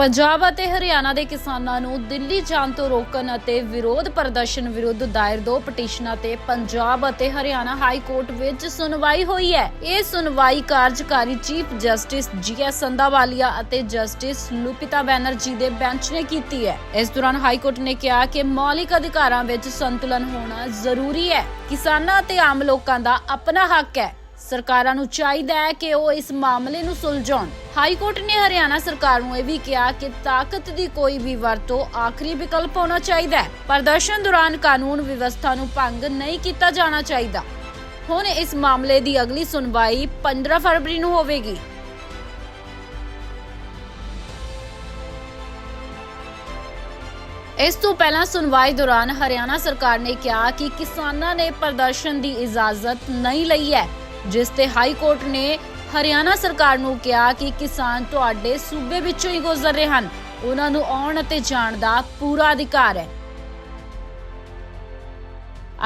ਪੰਜਾਬ ਅਤੇ ਹਰਿਆਣਾ ਦੇ ਕਿਸਾਨਾਂ ਨੂੰ ਦਿੱਲੀ ਜਾਣ ਤੋਂ ਰੋਕਣ ਅਤੇ ਵਿਰੋਧ ਪ੍ਰਦਰਸ਼ਨ ਵਿਰੁੱਧ ਦਾਇਰ ਦੋ ਪਟੀਸ਼ਨਾਂ ਤੇ ਪੰਜਾਬ ਅਤੇ ਹਰਿਆਣਾ ਹਾਈ ਕੋਰਟ ਵਿੱਚ ਸੁਣਵਾਈ ਹੋਈ ਹੈ। ਇਹ ਸੁਣਵਾਈ ਕਾਰਜਕਾਰੀ ਚੀਫ ਜਸਟਿਸ ਜੀਐਸ ਸੰਧਾਵਾਲੀਆ ਅਤੇ ਜਸਟਿਸ ਲੁਪਿਤਾ ਬੈਨਰਜੀ ਦੇ ਬੈਂਚ ਨੇ ਕੀਤੀ ਹੈ। ਇਸ ਦੌਰਾਨ ਹਾਈ ਕੋਰਟ ਨੇ ਕਿਹਾ ਕਿ ਮੌਲਿਕ ਅਧਿਕਾਰਾਂ ਵਿੱਚ ਸੰਤੁਲਨ ਹੋਣਾ ਜ਼ਰੂਰੀ ਹੈ। ਕਿਸਾਨਾਂ ਅਤੇ ਆਮ ਲੋਕਾਂ ਦਾ ਆਪਣਾ ਹੱਕ ਹੈ। ਸਰਕਾਰਾਂ ਨੂੰ ਚਾਹੀਦਾ ਹੈ ਕਿ ਉਹ ਇਸ ਮਾਮਲੇ ਨੂੰ ਸੁਲਝਾਉਣ। ਹਾਈ ਕੋਰਟ ਨੇ ਹਰਿਆਣਾ ਸਰਕਾਰ ਨੂੰ ਇਹ ਵੀ ਕਿਹਾ ਕਿ ਤਾਕਤ ਦੀ ਕੋਈ ਵੀ ਵਰਤੋਂ ਆਖਰੀ ਵਿਕਲਪ ਹੋਣਾ ਚਾਹੀਦਾ ਹੈ। ਪ੍ਰਦਰਸ਼ਨ ਦੌਰਾਨ ਕਾਨੂੰਨ ਵਿਵਸਥਾ ਨੂੰ ਭੰਗ ਨਹੀਂ ਕੀਤਾ ਜਾਣਾ ਚਾਹੀਦਾ। ਹੁਣ ਇਸ ਮਾਮਲੇ ਦੀ ਅਗਲੀ ਸੁਣਵਾਈ 15 ਫਰਵਰੀ ਨੂੰ ਹੋਵੇਗੀ। ਇਸ ਤੋਂ ਪਹਿਲਾਂ ਸੁਣਵਾਈ ਦੌਰਾਨ ਹਰਿਆਣਾ ਸਰਕਾਰ ਨੇ ਕਿਹਾ ਕਿ ਕਿਸਾਨਾਂ ਨੇ ਪ੍ਰਦਰਸ਼ਨ ਦੀ ਇਜਾਜ਼ਤ ਨਹੀਂ ਲਈ ਹੈ। ਜਿਸ ਤੇ ਹਾਈ ਕੋਰਟ ਨੇ ਹਰਿਆਣਾ ਸਰਕਾਰ ਨੂੰ ਕਿਹਾ ਕਿ ਕਿਸਾਨ ਤੁਹਾਡੇ ਸੂਬੇ ਵਿੱਚੋਂ ਹੀ ਗੁਜ਼ਰ ਰਹੇ ਹਨ। ਉਹਨਾਂ ਨੂੰ ਆਉਣ ਅਤੇ ਜਾਣ ਦਾ ਪੂਰਾ ਅਧਿਕਾਰ ਹੈ।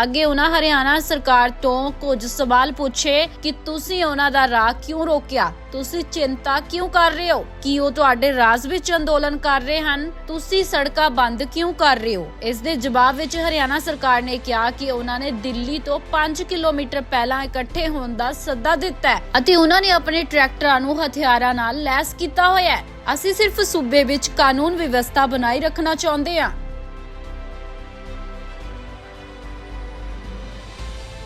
ਅੱਗੇ ਉਹਨਾਂ ਹਰਿਆਣਾ ਸਰਕਾਰ ਤੋਂ ਕੁਝ ਸਵਾਲ ਪੁੱਛੇ ਕਿ ਤੁਸੀਂ ਉਹਨਾਂ ਦਾ ਰਾਹ ਕਿਉਂ ਰੋਕਿਆ? ਤੁਸੀਂ ਚਿੰਤਾ ਕਿਉਂ ਕਰ ਰਹੇ ਹੋ? ਕਿ ਉਹ ਤੁਹਾਡੇ ਰਾਜ ਵਿੱਚ ਅੰਦੋਲਨ ਕਰ ਰਹੇ ਹਨ? ਤੁਸੀਂ ਸੜਕਾਂ ਬੰਦ ਕਿਉਂ ਕਰ ਰਹੇ ਹੋ? ਇਸ ਦੇ ਜਵਾਬ ਵਿੱਚ ਹਰਿਆਣਾ ਸਰਕਾਰ ਨੇ ਕਿਹਾ ਕਿ ਉਹਨਾਂ ਨੇ ਦਿੱਲੀ ਤੋਂ 5 ਕਿਲੋਮੀਟਰ ਪਹਿਲਾਂ ਇਕੱਠੇ ਹੋਣ ਦਾ ਸੱਦਾ ਦਿੱਤਾ ਹੈ ਅਤੇ ਉਹਨਾਂ ਨੇ ਆਪਣੇ ਟਰੈਕਟਰਾਂ ਨੂੰ ਹਥਿਆਰਾਂ ਨਾਲ ਲੈਸ ਕੀਤਾ ਹੋਇਆ ਹੈ। ਅਸੀਂ ਸਿਰਫ ਸੂਬੇ ਵਿੱਚ ਕਾਨੂੰਨ ਵਿਵਸਥਾ ਬਣਾਈ ਰੱਖਣਾ ਚਾਹੁੰਦੇ ਹਾਂ।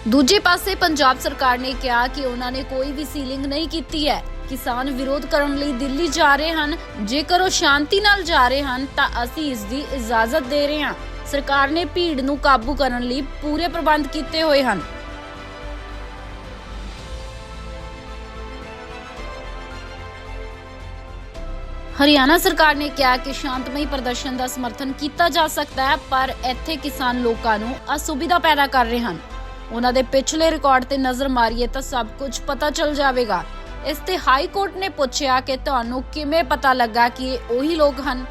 ਦੂਜੇ ਪਾਸੇ ਪੰਜਾਬ ਸਰਕਾਰ ਨੇ ਕਿਹਾ ਕਿ ਉਹਨਾਂ ਨੇ ਕੋਈ ਵੀ ਸੀਲਿੰਗ ਨਹੀਂ ਕੀਤੀ ਹੈ। ਕਿਸਾਨ ਵਿਰੋਧ ਕਰਨ ਲਈ ਦਿੱਲੀ ਜਾ ਰਹੇ ਹਨ। ਜੇਕਰ ਉਹ ਸ਼ਾਂਤੀ ਨਾਲ ਜਾ ਰਹੇ ਹਨ, ਤਾਂ ਅਸੀਂ ਇਸ ਦੀ ਇਜਾਜ਼ਤ ਦੇ ਰਹੇ ਹਾਂ। ਸਰਕਾਰ ਨੇ ਭੀੜ ਨੂੰ ਕਾਬੂ ਕਰਨ ਲਈ ਪੂਰੇ ਪ੍ਰਬੰਧ ਕੀਤੇ ਹੋਏ ਹਨ। ਹਰਿਆਣਾ ਸਰਕਾਰ ਨੇ ਕਿਹਾ ਕਿ ਸ਼ਾਂਤਮਈ ਪ੍ਰਦਰਸ਼ਨ ਦਾ ਸਮਰਥਨ ਕੀਤਾ ਜਾ ਸਕਦਾ ਹੈ, ਪਰ ਇੱਥੇ ਕਿਸਾਨ ਲੋਕਾਂ ਨੂੰ ਅਸੁਵਿਧਾ ਪੈਦਾ ਕਰ ਰਹੇ ਹਨ। ਉਹਨਾਂ ਦੇ ਪਿਛਲੇ ਰਿਕਾਰਡ ਤੇ ਨਜ਼ਰ ਮਾਰੀਏ ਤਾਂ ਸਭ ਕੁਝ ਪਤਾ ਚੱਲ ਜਾਵੇਗਾ। ਇਸ ਤੇ ਹਾਈ ਕੋਰਟ ਨੇ ਪੁੱਛਿਆ ਕਿ ਤੁਹਾਨੂੰ ਕਿਵੇਂ ਪਤਾ ਲੱਗਾ ਕਿ ਇਹ ਉਹੀ ਲੋਕ ਹਨ?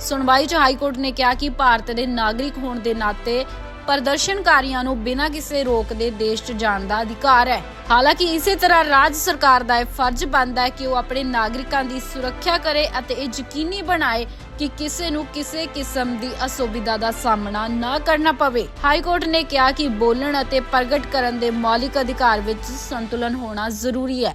ਸੁਣਵਾਈ 'ਚ ਹਾਈ ਕੋਰਟ ਨੇ ਕਿਹਾ ਕਿ ਭਾਰਤ ਦੇ ਨਾਗਰਿਕ ਹੋਣ ਦੇ ਨਾਤੇ ਪ੍ਰਦਰਸ਼ਨਕਾਰੀਆਂ ਨੂੰ ਬਿਨਾਂ ਕਿਸੇ ਰੋਕ ਦੇ ਦੇਸ਼ 'ਚ ਜਾਣ ਦਾ ਅਧਿਕਾਰ ਹੈ। ਹਾਲਾਂਕਿ ਇਸੇ ਤਰ੍ਹਾਂ ਰਾਜ ਸਰਕਾਰ ਦਾ ਇਹ ਫਰਜ਼ ਬਣਦਾ ਹੈ ਕਿ ਉਹ ਆਪਣੇ ਨਾਗਰਿਕਾਂ ਦੀ ਸੁਰੱਖਿਆ ਕਰੇ ਅਤੇ ਇਹ ਯਕੀਨੀ ਬਣਾਏ ਕਿ ਕਿਸੇ ਨੂੰ ਕਿਸੇ ਕਿਸਮ ਦੀ ਅਸੁਵਿਧਾ ਦਾ ਸਾਹਮਣਾ ਨਾ ਕਰਨਾ ਪਵੇ। ਹਾਈ ਕੋਰਟ ਨੇ ਕਿਹਾ ਕਿ ਬੋਲਣ ਅਤੇ ਪ੍ਰਗਟ ਕਰਨ ਦੇ ਮੌਲਿਕ ਅਧਿਕਾਰ ਵਿੱਚ ਸੰਤੁਲਨ ਹੋਣਾ ਜ਼ਰੂਰੀ ਹੈ।